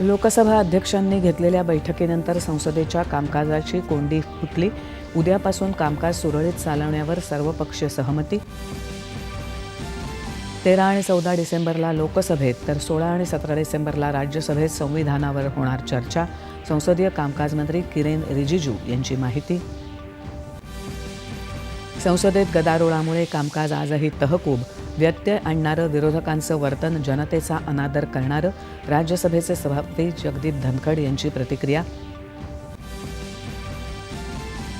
लोकसभा अध्यक्षांनी घेतलेल्या बैठकीनंतर संसदेच्या कामकाजाची कोंडी फुटली. उद्यापासून कामकाज सुरळीत चालवण्यावर सर्वपक्षीय सहमती. तेरा आणि चौदा डिसेंबरला लोकसभेत तर सोळा आणि सतरा डिसेंबरला राज्यसभेत संविधानावर होणार चर्चा. संसदीय कामकाज मंत्री किरेन रिजिजू यांची माहिती. संसदेत गदारोळामुळे कामकाज आजही तहकूब व्यत्यय आणणारं विरोधकांचं वर्तन जनतेचा अनादर करणारं राज्यसभेचे सभापती जगदीप धनखड यांची प्रतिक्रिया.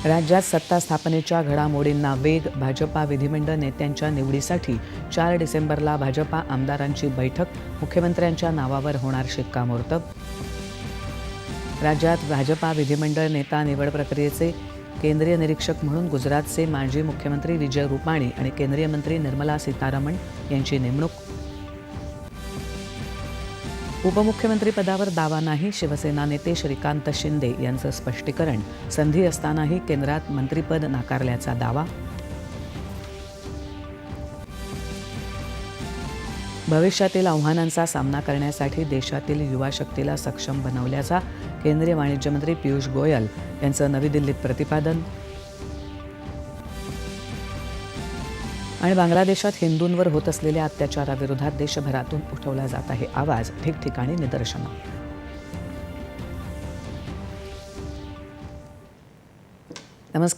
राज्यात सत्ता स्थापनेच्या घडामोडींना वेग भाजपा विधिमंडळ नेत्यांच्या निवडीसाठी चार डिसेंबरला भाजपा आमदारांची बैठक मुख्यमंत्र्यांच्या नावावर होणार शिक्कामोर्तब. राज्यात भाजपा विधिमंडळ नेता निवड प्रक्रियेचे केंद्रीय निरीक्षक म्हणून गुजरातचे माजी मुख्यमंत्री विजय रुपाणी आणि केंद्रीय मंत्री निर्मला सीतारामन यांची नेमणूक. उपमुख्यमंत्रीपदावर दावा नाही शिवसेना नेते श्रीकांत शिंदे यांचं स्पष्टीकरण. संधी असतानाही केंद्रात मंत्रिपद नाकारल्याचा दावा. भविष्यातील आव्हानांचा सामना करण्यासाठी देशातील युवा शक्तीला सक्षम बनवल्याचा केंद्रीय वाणिज्य मंत्री पियुष गोयल यांचं नवी दिल्लीत प्रतिपादन. आणि बांगलादेशात हिंदूंवर होत असलेल्या अत्याचाराविरोधात देशभरातून उठवला जात आहे आवाज. ठिकठिकाणी निदर्शनं. नमस्कार.